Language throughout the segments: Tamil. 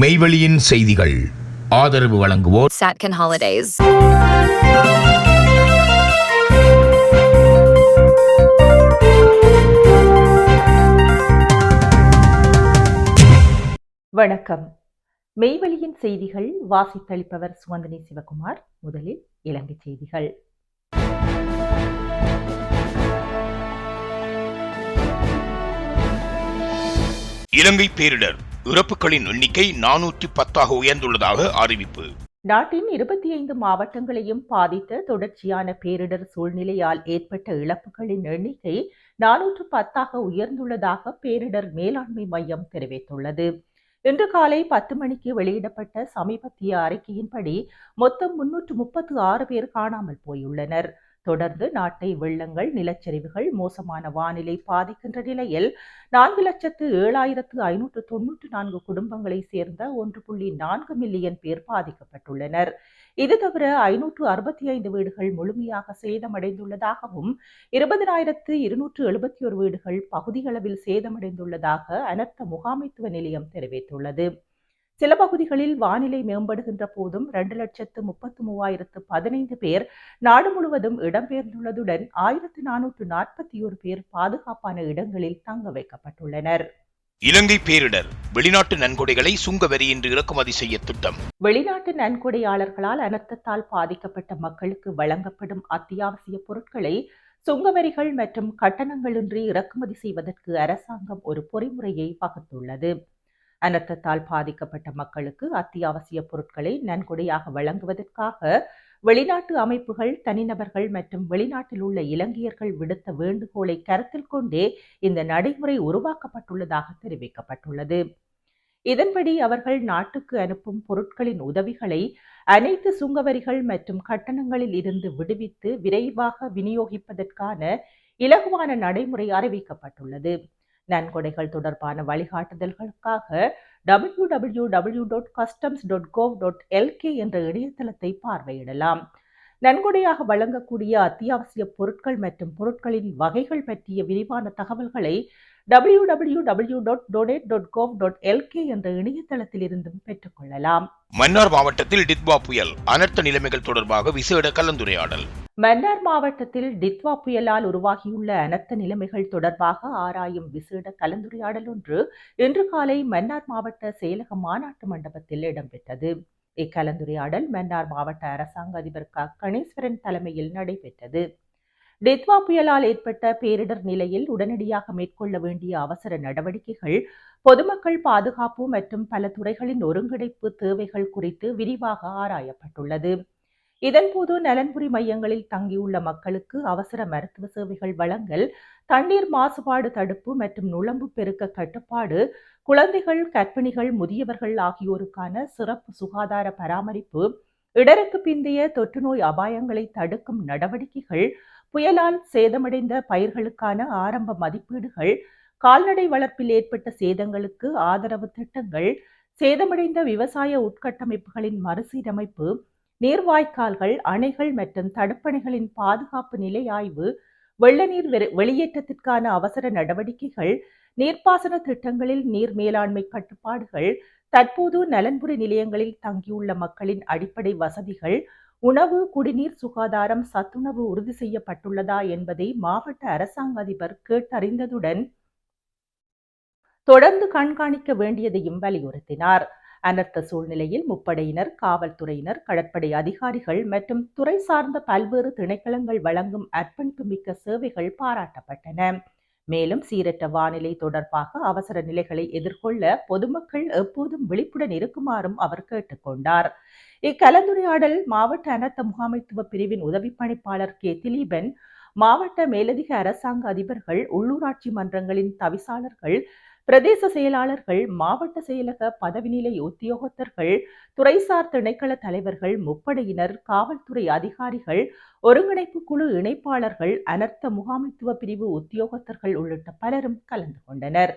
மெய்வெளியின் செய்திகள். ஆதரவு வழங்குவோர் Satkin Holidays. வணக்கம். மெய்வழியின் செய்திகள் வாசித்தளிப்பவர் சுவந்தினி சிவகுமார் முதலில் இலங்கை செய்திகள். இலங்கை பேரிடர். இறப்புகளின் எண்ணிக்கை நானூற்றி பத்தாக உயர்ந்துள்ளதாக அறிவிப்பு. நாட்டின் இருபத்தி ஐந்து மாவட்டங்களையும் பாதித்த தொடர்ச்சியான பேரிடர் சூழ்நிலையால் ஏற்பட்ட இழப்புகளின் எண்ணிக்கை நானூற்று பத்தாக உயர்ந்துள்ளதாக பேரிடர் மேலாண்மை மையம் தெரிவித்துள்ளது. இன்று காலை பத்து மணிக்கு வெளியிடப்பட்ட சமீபத்திய அறிக்கையின்படி மொத்தம் முன்னூற்று முப்பத்து ஆறு பேர் காணாமல் போயுள்ளனர். தொடர்ந்து நாட்டை வெள்ளங்கள் நிலச்சரிவுகள் மோசமான வானிலை பாதிக்கின்ற நிலையில் நான்கு லட்சத்து ஏழாயிரத்து ஐநூற்று தொன்னூற்று நான்கு குடும்பங்களை சேர்ந்த ஒன்று புள்ளி நான்கு மில்லியன் பேர் பாதிக்கப்பட்டுள்ளனர். இது தவிர ஐநூற்று அறுபத்தி ஐந்து வீடுகள் முழுமையாக சேதமடைந்துள்ளதாகவும் இருபதனாயிரத்து இருநூற்று எழுபத்தி ஒரு வீடுகள் பகுதியளவில் சேதமடைந்துள்ளதாக அனர்த்த முகாமைத்துவ நிலையம் தெரிவித்துள்ளது. சில பகுதிகளில் வானிலை மேம்படுகின்ற போதும் இரண்டு லட்சத்து முப்பத்து மூவாயிரத்து பதினைந்து பேர் நாடு முழுவதும் இடம்பெயர்ந்துள்ளதுடன் ஆயிரத்து நானூற்று நாற்பத்தி ஒரு பேர் பாதுகாப்பான இடங்களில் தங்க வைக்கப்பட்டுள்ளனர். இலங்கை பேரிடர் வெளிநாட்டு நன்கொடைகளை சுங்க வரியின்றி இறக்குமதி செய்ய திட்டம். வெளிநாட்டு நன்கொடையாளர்களால் அனர்த்தத்தால் பாதிக்கப்பட்ட மக்களுக்கு வழங்கப்படும் அத்தியாவசிய பொருட்களை சுங்கவரிகள் மற்றும் கட்டணங்களின்றி இறக்குமதி செய்வதற்கு அரசாங்கம் ஒரு பொறிமுறையை வகுத்துள்ளது. அனர்த்தத்தால் பாதிக்கப்பட்ட மக்களுக்கு அத்தியாவசிய பொருட்களை நன்கொடையாக வழங்குவதற்காக வெளிநாட்டு அமைப்புகள் தனிநபர்கள் மற்றும் வெளிநாட்டில் உள்ள இலங்கையர்கள் விடுத்த வேண்டுகோளை கருத்தில் கொண்டே இந்த நடைமுறை உருவாக்கப்பட்டுள்ளதாக தெரிவிக்கப்பட்டுள்ளது. இதன்படி அவர்கள் நாட்டுக்கு அனுப்பும் பொருட்களின் உதவிகளை அனைத்து சுங்கவரிகள் மற்றும் கட்டணங்களில் இருந்து விடுவித்து விரைவாக விநியோகிப்பதற்கான இலகுவான நடைமுறை அறிவிக்கப்பட்டுள்ளது. நன்கொடைகள் தொடர்பான வழிகாட்டுதல்களுக்காக W W W dot customs dot gov dot LK என்ற இணையதளத்தை பார்வையிடலாம். நன்கொடையாக வழங்கக்கூடிய அத்தியாவசிய பொருட்கள் மற்றும் பொருட்களின் வகைகள் பற்றிய விரிவான தகவல்களை W W W dot donate dot gov dot LK என்ற இணையதளத்தில் இருந்தும் பெற்றுக்கொள்ளலாம். மன்னார் மாவட்டத்தில் டித்வா புயல் அனர்த்த நிலைமைகள் தொடர்பாக விசேட கலந்துரையாடல். மன்னார் மாவட்டத்தில் டித்வா புயலால் உருவாகியுள்ள அனர்த்த நிலைமைகள் தொடர்பாக ஆராயும் விசேட கலந்துரையாடல் ஒன்று இன்று காலை மன்னார் மாவட்ட செயலக மாநாட்டு மண்டபத்தில் இடம்பெற்றது. இக்கலந்துரையாடல் மன்னார் மாவட்ட அரசாங்க அதிபர் க. கணேஸ்வரன் தலைமையில் நடைபெற்றது. டெத்வா புயலால் ஏற்பட்ட பேரிடர் நிலையில் உடனடியாக மேற்கொள்ள வேண்டிய அவசர நடவடிக்கைகள் பொதுமக்கள் பாதுகாப்பு மற்றும் பல துறைகளின் ஒருங்கிணைப்பு தேவைகள் குறித்து விரிவாக ஆராயப்பட்டுள்ளது. இதன்போது நலன்புரி மையங்களில் தங்கியுள்ள மக்களுக்கு அவசர மருத்துவ சேவைகள் வழங்கல் தண்ணீர் மாசுபாடு தடுப்பு மற்றும் நுழம்பு பெருக்க கட்டுப்பாடு குழந்தைகள் கர்ப்பிணிகள் முதியவர்கள் ஆகியோருக்கான சிறப்பு சுகாதார பராமரிப்பு இடருக்கு பிந்தைய தொற்றுநோய் அபாயங்களை தடுக்கும் நடவடிக்கைகள் புயலால் சேதமடைந்த பயிர்களுக்கான ஆரம்ப மதிப்பீடுகள் கால்நடை வளர்ப்பில் ஏற்பட்ட சேதங்களுக்கு ஆதரவு திட்டங்கள் சேதமடைந்த விவசாய உட்கட்டமைப்புகளின் மறுசீரமைப்பு நீர்வாய்க்கால்கள் அணைகள் மற்றும் தடுப்பணைகளின் பாதுகாப்பு நிலை ஆய்வு வெள்ள நீர் வெளியேற்றத்திற்கான அவசர நடவடிக்கைகள் நீர்ப்பாசன திட்டங்களில் நீர் மேலாண்மை கட்டுப்பாடுகள் தற்போது நலன்புரி நிலையங்களில் தங்கியுள்ள மக்களின் அடிப்படை வசதிகள் உணவு குடிநீர் சுகாதாரம் சத்துணவு உறுதி செய்யப்பட்டுள்ளதா என்பதை மாவட்ட அரசாங்க அதிபர் கேட்டறிந்ததுடன் தொடர்ந்து கண்காணிக்க வேண்டியதையும் வலியுறுத்தினார். அனர்த்த சூழ்நிலையில் முப்படையினர் காவல்துறையினர் கடற்படை அதிகாரிகள் மற்றும் துறை சார்ந்த பல்வேறு திணைக்களங்கள் வழங்கும் அர்ப்பணிப்பு மிக்க சேவைகள் பாராட்டப்பட்டன. மேலும் சீரற்ற வானிலை தொடர்பாக அவசர நிலைகளை எதிர்கொள்ள பொதுமக்கள் எப்போதும் விழிப்புடன் இருக்குமாறும் அவர் கேட்டுக்கொண்டார். இக்கலந்துரையாடல் மாவட்ட அனர்த்த முகாமைத்துவ பிரிவின் உதவி பணிப்பாளர் கே. திலீபன் மாவட்ட மேலதிக அரசாங்க அதிபர்கள் உள்ளூராட்சி மன்றங்களின் தவிசாளர்கள் பிரதேச செயலாளர்கள் மாவட்ட செயலக பதவிநிலை உத்தியோகத்தர்கள் துறைசார் திணைக்கள தலைவர்கள் முப்படையினர் காவல்துறை அதிகாரிகள் ஒருங்கிணைப்பு குழு இணைப்பாளர்கள் அனர்த்த முகாமைத்துவ பிரிவு உத்தியோகத்தர்கள் உள்ளிட்ட பலரும் கலந்து கொண்டனர்.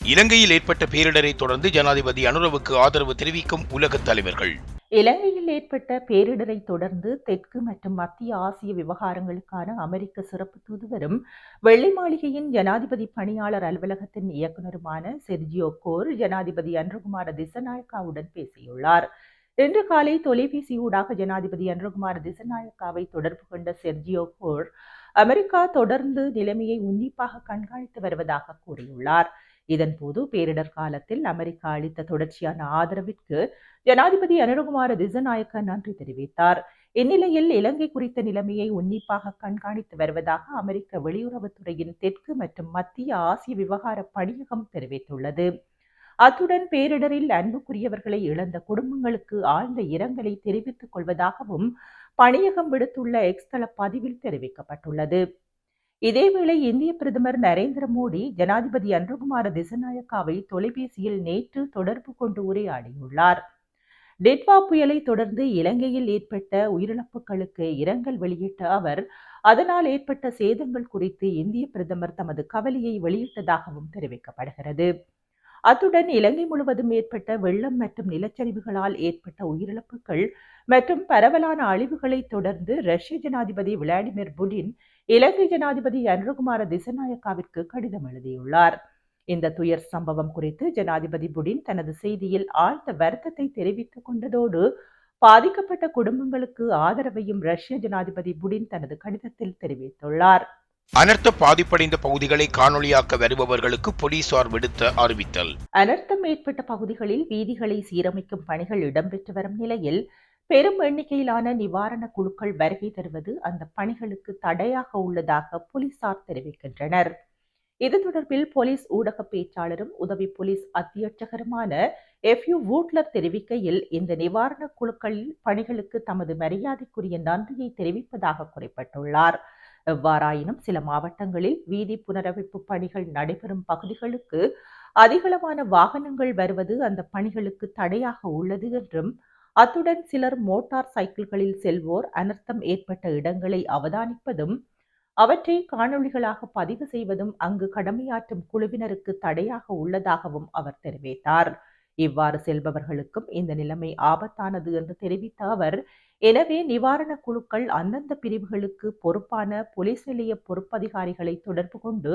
இலங்கையில் ஏற்பட்ட பேரிடரை தொடர்ந்து ஜனாதிபதி அனுரவுக்கு ஆதரவு தெரிவிக்கும் உலக தலைவர்கள். இலங்கையில் இலங்கையில் ஏற்பட்ட பேரிடரை தொடர்ந்து தெற்கு மற்றும் மத்திய ஆசிய விவகாரங்களுக்கான அமெரிக்க சிறப்பு தூதுவரும் வெள்ளை மாளிகையின் ஜனாதிபதி பணியாளர் அலுவலகத்தின் இயக்குநருமான செர்ஜியோ கோர் ஜனாதிபதி அன்ருகுமார திசநாயக்காவுடன் பேசியுள்ளார். இன்று காலை தொலைபேசி ஊடாக ஜனாதிபதி அன்றுகுமார் திசநாயக்காவை தொடர்பு கொண்ட செர்ஜியோ கோர் அமெரிக்கா தொடர்ந்து நிலைமையை உன்னிப்பாக கண்காணித்து வருவதாக கூறியுள்ளார். இதன்போது பேரிடர் காலத்தில் அமெரிக்கா அளித்த தொடர்ச்சியான ஆதரவிற்கு ஜனாதிபதி அனுரகுமார திசநாயக்க நன்றி தெரிவித்தார். இந்நிலையில் இலங்கை குறித்த நிலைமையை உன்னிப்பாக கண்காணித்து வருவதாக அமெரிக்க வெளியுறவுத்துறையின் தெற்கு மற்றும் மத்திய ஆசிய விவகார பணியகம் தெரிவித்துள்ளது. அத்துடன் பேரிடரில் அன்புக்குரியவர்களை இழந்த குடும்பங்களுக்கு ஆழ்ந்த இரங்கலை தெரிவித்துக் கொள்வதாகவும் பணியகம் விடுத்துள்ள எக்ஸ்தள பதிவில் தெரிவிக்கப்பட்டுள்ளது. இதேவேளை இந்திய பிரதமர் நரேந்திர மோடி ஜனாதிபதி அன்புகுமார திசநாயக்காவை தொலைபேசியில் நேற்று தொடர்பு கொண்டு உரையாடியுள்ளார். டெட்வா புயலை தொடர்ந்து இலங்கையில் ஏற்பட்ட உயிரிழப்புகளுக்கு இரங்கல் வெளியிட்ட அவர் அதனால் ஏற்பட்ட சேதங்கள் குறித்து இந்திய பிரதமர் தமது கவலையை வெளியிட்டதாகவும் தெரிவிக்கப்படுகிறது. அத்துடன் இலங்கை முழுவதும் ஏற்பட்ட வெள்ளம் மற்றும் நிலச்சரிவுகளால் ஏற்பட்ட உயிரிழப்புகள் மற்றும் பரவலான அழிவுகளை தொடர்ந்து ரஷ்ய ஜனாதிபதி விளாடிமிர் புடின் இலங்கை ஜனாதிபதி அனுகுமார திசநாயக்காவிற்கு கடிதம் எழுதியுள்ளார். இந்த துயர் சம்பவம் குறித்து ஜனாதிபதி புடின் தனது செய்தியில் ஆழ்ந்த வருத்தத்தை தெரிவித்துக் கொண்டதோடு பாதிக்கப்பட்ட குடும்பங்களுக்கு ஆதரவையும் ரஷ்ய ஜனாதிபதி புடின் தனது கடிதத்தில் தெரிவித்துள்ளார். அனர்த்த பாதிப்படைந்த பகுதிகளை காணொளியாக்க வருபவர்களுக்கு போலீசார் விடுத்த அறிவித்தல். அனர்த்தம் ஏற்பட்ட பகுதிகளில் வீதிகளை சீரமைக்கும் பணிகள் இடம்பெற்று வரும் நிலையில் பெரும் எண்ணிக்கையிலான நிவாரண குழுக்கள் வருகை தருவது அந்த பணிகளுக்கு தடையாக உள்ளதாக போலீசார் தெரிவிக்கின்றனர். இது தொடர்பில் போலீஸ் ஊடக பேச்சாளரும் உதவி போலீஸ் அத்தியட்சகருமான எஃப் யூ வூட்லர் தெரிவிக்கையில் இந்த நிவாரண குழுக்களில் பணிகளுக்கு தமது மரியாதைக்குரிய நன்றியை தெரிவிப்பதாக குறிப்பிட்டுள்ளார். எவ்வாறாயினும் சில மாவட்டங்களில் வீதி புனரமைப்பு பணிகள் நடைபெறும் பகுதிகளுக்கு அதிகளவான வாகனங்கள் வருவது அந்த பணிகளுக்கு தடையாக உள்ளது என்றும் அத்துடன் சிலர் மோட்டார் சைக்கிள்களில் செல்வோர் அனர்த்தம் ஏற்பட்ட இடங்களை அவதானிப்பதும் அவற்றை காணொளிகளாக பதிவு செய்வதும் அங்கு கடமையாற்றும் குழுவினருக்கு தடையாக உள்ளதாகவும் அவர் தெரிவித்தார். இவ்வாறு செல்பவர்களுக்கும் இந்த நிலைமை ஆபத்தானது என்று தெரிவித்த அவர் எனவே நிவாரண குழுக்கள் அந்தந்த பிரிவுகளுக்கு பொறுப்பான போலீஸ் நிலைய பொறுப்பதிகாரிகளை தொடர்பு கொண்டு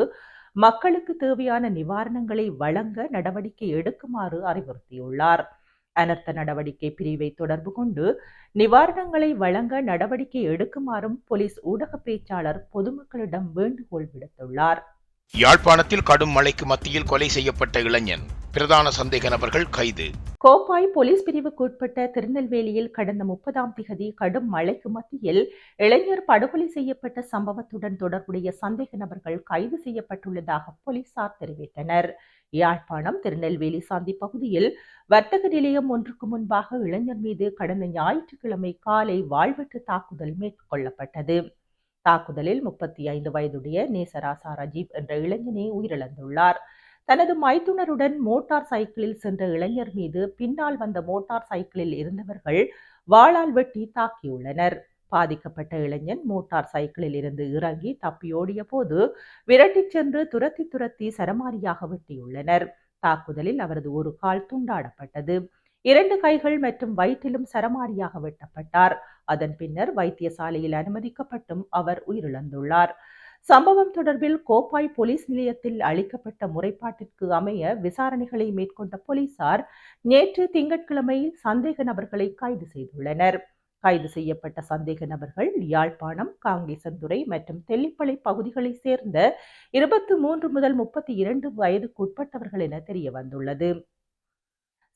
மக்களுக்கு தேவையான நிவாரணங்களை வழங்க நடவடிக்கை எடுக்குமாறு அறிவுறுத்தியுள்ளார். அனர்த்த நடவடிக்கை பிரிவை தொடர்பு கொண்டு நிவாரணங்களை வழங்க நடவடிக்கை எடுக்குமாறும் போலீஸ் ஊடக பேச்சாளர் பொதுமக்களிடம் வேண்டுகோள் விடுத்துள்ளார். யாழ்ப்பாணத்தில் கடும் மழைக்கு மத்தியில் கொலை செய்யப்பட்ட இளைஞன். பிரதான சந்தேக நபர்கள் கைது. கோப்பாய் போலீஸ் பிரிவுக்கு உட்பட்ட திருநெல்வேலியில் கடந்த முப்பதாம் திகதி கடும் மழைக்கு மத்தியில் இளைஞர் படுகொலை செய்யப்பட்ட சம்பவத்துடன் தொடர்புடைய சந்தேக நபர்கள் கைது செய்யப்பட்டுள்ளதாக போலீசார் தெரிவித்தனர். யாழ்ப்பாணம் திருநெல்வேலி சந்தி பகுதியில் வர்த்தக நிலையம் ஒன்றுக்கு முன்பாக இளைஞர் மீது கடந்த ஞாயிற்றுக்கிழமை காலை வாழ்வெட்டு தாக்குதல் மேற்கொள்ளப்பட்டது. தாக்குதலில் முப்பத்தி ஐந்து வயதுடைய நேசராசா ரஜீப் என்ற இளைஞனே உயிரிழந்துள்ளார். தனது மைத்துனருடன் மோட்டார் சைக்கிளில் சென்ற இளைஞர் மீது பின்னால் வந்த மோட்டார் சைக்கிளில் இருந்தவர்கள் வாளால் வெட்டி தாக்கியுள்ளனர். பாதிக்கப்பட்ட இளைஞன் மோட்டார் சைக்கிளில் இருந்து இறங்கி தப்பியோடிய போது விரட்டிச் சென்று துரத்தி துரத்தி சரமாரியாக வெட்டியுள்ளனர். தாக்குதலில் அவரது ஒரு கால் துண்டாடப்பட்டது. இரண்டு கைகள் மற்றும் வயிற்றிலும் சரமாரியாக வெட்டப்பட்டார். அதன் பின்னர் வைத்தியசாலையில் அனுமதிக்கப்பட்டும் அவர் உயிரிழந்துள்ளார். சம்பவம் தொடர்பில் கோப்பாய் போலீஸ் நிலையத்தில் அளிக்கப்பட்ட முறைப்பாட்டிற்கு அமைய விசாரணைகளை மேற்கொண்ட போலீசார் நேற்று திங்கட்கிழமை சந்தேக நபர்களை கைது செய்துள்ளனர். கைது செய்யப்பட்ட சந்தேக நபர்கள் யாழ்ப்பாணம் காங்கேசன்துறை மற்றும் தெல்லிப்பளை பகுதிகளைச் சேர்ந்த இருபத்தி மூன்று முதல் முப்பத்தி இரண்டு வயதுக்குட்பட்டவர்கள் என தெரிய வந்துள்ளது.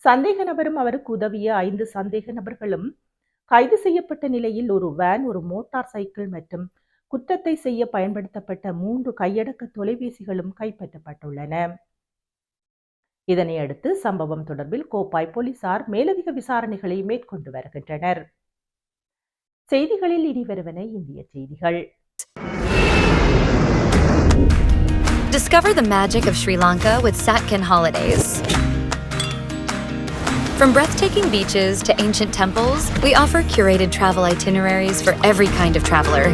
சந்தேக நபரும் அவருக்கு உதவிய ஐந்து சந்தேக நபர்களும் கைது செய்யப்பட்ட நிலையில் ஒரு வேன் ஒரு மோட்டார் சைக்கிள் மற்றும் குற்றத்தை செய்ய பயன்படுத்தப்பட்ட மூன்று கையடக்க தொலைபேசிகளும் கைப்பற்றப்பட்டுள்ளன. இதனையடுத்து சம்பவம் தொடர்பில் கோப்பாய் போலீசார் மேலதிக விசாரணைகளை மேற்கொண்டு வருகின்றனர். செய்திகளில் இனி வருவன இந்திய செய்திகள் Discover the magic of Sri Lanka with Satkin Holidays. From breathtaking beaches to ancient temples, we offer curated travel itineraries for every kind of traveler.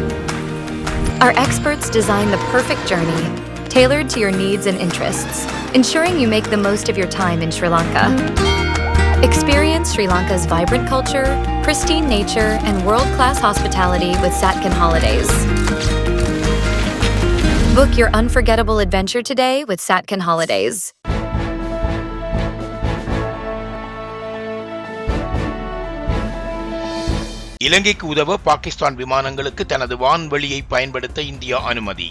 Our experts design the perfect journey, tailored to your needs and interests, ensuring you make the most of your time in Sri Lanka. Experience Sri Lanka's vibrant culture, pristine nature, and world class hospitality with Satkin Holidays. Book your unforgettable adventure today with Satkin Holidays. இலங்கைக்கு உதவ பாகிஸ்தான் விமானங்களுக்கு தனது வான்வெளியை பயன்படுத்த இந்தியா அனுமதி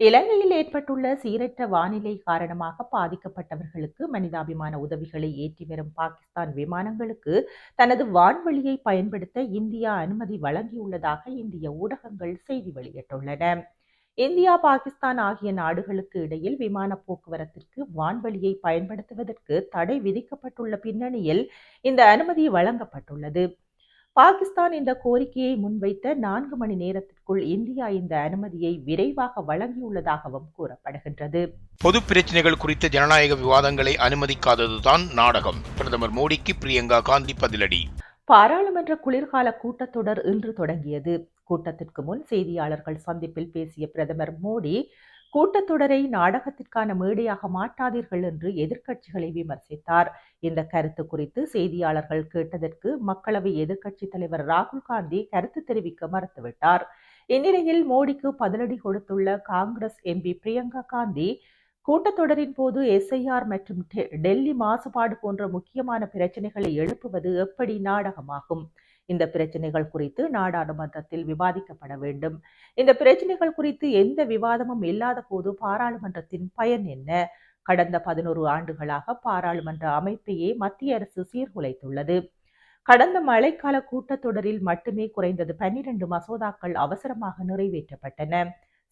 இலங்கையில் ஏற்பட்டுள்ள சீரற்ற வானிலை காரணமாக பாதிக்கப்பட்டவர்களுக்கு மனிதாபிமான உதவிகளை ஏற்றி வரும் பாகிஸ்தான் விமானங்களுக்கு தனது வான்வெளியை பயன்படுத்த இந்தியா அனுமதி வழங்கியுள்ளதாக இந்திய ஊடகங்கள் செய்தி வெளியிட்டுள்ளன. இந்தியா பாகிஸ்தான் ஆகிய நாடுகளுக்கு இடையில் விமான போக்குவரத்திற்கு வான்வெளியை பயன்படுத்துவதற்கு தடை விதிக்கப்பட்டுள்ள பின்னணியில் இந்த அனுமதி வழங்கப்பட்டுள்ளது. பாகிஸ்தான் இந்த கோரிக்கையை முன்வைத்த நான்கு மணி நேரத்திற்குள் இந்தியா இந்த அனுமதியை விரைவாக வழங்கியுள்ளதாகவும் கூறப்படுகின்றது. பொது பிரச்சனைகள் குறித்த ஜனநாயக விவாதங்களை அனுமதிக்காததுதான் நாடகம். பிரதமர் மோடிக்கு பிரியங்கா காந்தி பதிலடி. பாராளுமன்ற குளிர்கால கூட்டத்தொடர் இன்று தொடங்கியது. கூட்டத்திற்கு முன் செய்தியாளர்கள் சந்திப்பில் பேசிய பிரதமர் மோடி கூட்டத்தொடரை நாடகத்திற்கான மேடையாக மாட்டாதீர்கள் என்று எதிர்க்கட்சிகளை விமர்சித்தார். இந்த கருத்து குறித்து செய்தியாளர்கள் கேட்டதற்கு மக்களவை எதிர்க்கட்சித் தலைவர் ராகுல் காந்தி கருத்து தெரிவிக்க மறுத்துவிட்டார். இந்நிலையில் மோடிக்கு பதிலடி கொடுத்துள்ள காங்கிரஸ் எம்பி பிரியங்கா காந்தி கூட்டத்தொடரின் போது எஸ்ஐஆர் மற்றும் டெ- டெல்லி மாசுபாடு போன்ற முக்கியமான பிரச்சனைகளை எழுப்புவது எப்படி நாடகமாகும்? இந்த பிரச்சனைகள் குறித்து நாடாளுமன்றத்தில் விவாதிக்கப்பட வேண்டும். இந்த பிரச்சனைகள் குறித்து எந்த விவாதமும் இல்லாத போது பாராளுமன்றத்தின் பயன் என்ன? கடந்த பதினோரு ஆண்டுகளாக பாராளுமன்ற அமைப்பையே மத்திய அரசு சீர்குலைத்துள்ளது. கடந்த மழைக்கால கூட்டத்தொடரில் மட்டுமே குறைந்தது பன்னிரண்டு மசோதாக்கள் அவசரமாக நிறைவேற்றப்பட்டன.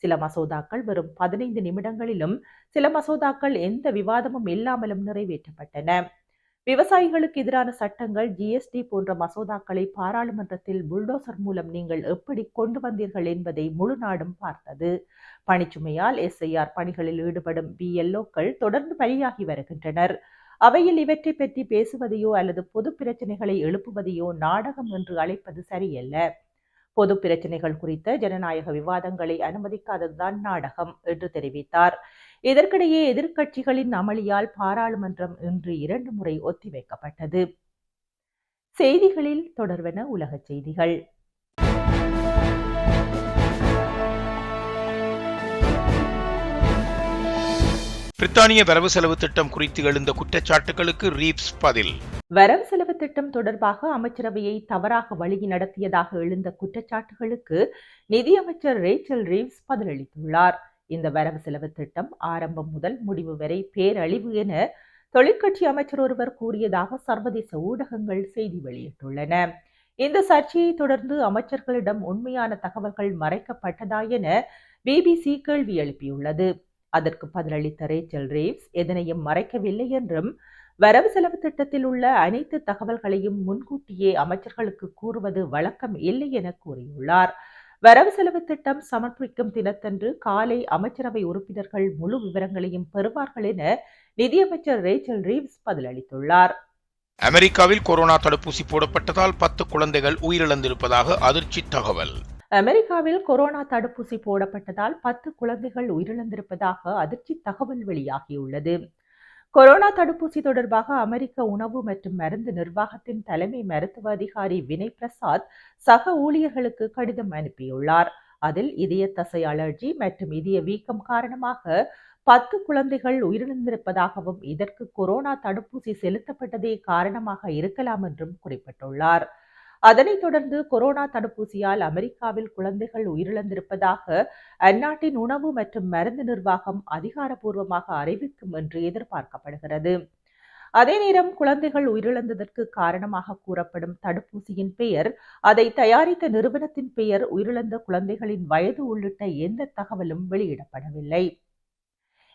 சில மசோதாக்கள் வெறும் பதினைந்து நிமிடங்களிலும் சில மசோதாக்கள் எந்த விவாதமும் இல்லாமலும் நிறைவேற்றப்பட்டன. விவசாயிகளுக்கு எதிரான சட்டங்கள் ஜிஎஸ்டி போன்ற மசோதாக்களை பாராளுமன்றத்தில் புல்டோசர் மூலம் நீங்கள் எப்படி கொண்டு வந்தீர்கள் என்பதை முழு நாடும் பார்த்தது. பணிச்சுமையால் எஸ்ஐஆர் பணிகளில் ஈடுபடும் பிஎல்ஓக்கள் தொடர்ந்து பலியாகி வருகின்றனர். அவையில் இவற்றை பற்றி பேசுவதையோ அல்லது பொது பிரச்சனைகளை எழுப்புவதையோ நாடகம் என்று அழைப்பது சரியல்ல. பொது பிரச்சனைகள் குறித்த ஜனநாயக விவாதங்களை அனுமதிக்காததுதான் நாடகம் என்று தெரிவித்தார். இதற்கிடையே எதிர்க்கட்சிகளின் அமளியால் பாராளுமன்றம் இன்று இரண்டு முறை ஒத்திவைக்கப்பட்டது. செய்திகளில் தொடர்வன உலகச் செய்திகள். பிரித்தானிய வரவு செலவு திட்டம் குறித்து எழுந்த குற்றச்சாட்டுகளுக்கு ரீப்ஸ் பதில். வரவு செலவு திட்டம் தொடர்பாக அமைச்சரவையை தவறாக வழி நடத்தியதாக எழுந்த குற்றச்சாட்டுகளுக்கு நிதியமைச்சர் ரேச்சல் ரீவ்ஸ் பதிலளித்துள்ளார். இந்த வரவு செலவு திட்டம் ஆரம்பம் முதல் முடிவு வரை பேரழிவு என தொழிற்கட்சி அமைச்சர் ஒருவர் கூறியதாக சர்வதேச ஊடகங்கள் செய்தி வெளியிட்டுள்ளன. இந்த சர்ச்சையை தொடர்ந்து அமைச்சர்களிடம் உண்மையான தகவல்கள் மறைக்கப்பட்டதா என பிபிசி கேள்வி எழுப்பியுள்ளது. அதற்கு பதிலளித்த ரேச்சல் ரேவ்ஸ் எதனையும் மறைக்கவில்லை என்றும் வரவு செலவு திட்டத்தில் உள்ள அனைத்து தகவல்களையும் முன்கூட்டியே அமைச்சர்களுக்கு கூறுவது வழக்கம் இல்லை என கூறியுள்ளார். வரவு செலவு திட்டம் சமர்ப்பிக்கும் தினத்தன்று காலை அமைச்சரவை உறுப்பினர்கள் முழு விவரங்களையும் பெறுவார்கள் என நிதியமைச்சர் ரேச்சல் ரீவ்ஸ் பதிலளித்துள்ளார். அமெரிக்காவில் கொரோனா தடுப்பூசி போடப்பட்டதால் பத்து குழந்தைகள் உயிரிழந்திருப்பதாக அதிர்ச்சி தகவல். அமெரிக்காவில் கொரோனா தடுப்பூசி போடப்பட்டதால் பத்து குழந்தைகள் உயிரிழந்திருப்பதாக அதிர்ச்சி தகவல் வெளியாகியுள்ளது. கொரோனா தடுப்பூசி தொடர்பாக அமெரிக்க உணவு மற்றும் மருந்து நிர்வாகத்தின் தலைமை மருத்துவ அதிகாரி வினய் பிரசாத் சக ஊழியர்களுக்கு கடிதம் அனுப்பியுள்ளார். அதில் இதய தசை அலர்ஜி மற்றும் இதய வீக்கம் காரணமாக பத்து குழந்தைகள் உயிரிழந்திருப்பதாகவும் இதற்கு கொரோனா தடுப்பூசி செலுத்தப்பட்டதே காரணமாக இருக்கலாம் என்றும் குறிப்பிட்டுள்ளார். அதனைத் தொடர்ந்து கொரோனா தடுப்பூசியால் அமெரிக்காவில் குழந்தைகள் உயிரிழந்திருப்பதாக அந்நாட்டின் உணவு மற்றும் மருந்து நிர்வாகம் அதிகாரப்பூர்வமாக அறிவிக்கும் என்று எதிர்பார்க்கப்படுகிறது. அதே நேரம் குழந்தைகள் உயிரிழந்ததற்கு காரணமாக கூறப்படும் தடுப்பூசியின் பெயர் அதை தயாரித்த நிறுவனத்தின் பெயர் உயிரிழந்த குழந்தைகளின் வயது உள்ளிட்ட எந்த தகவலும் வெளியிடப்படவில்லை.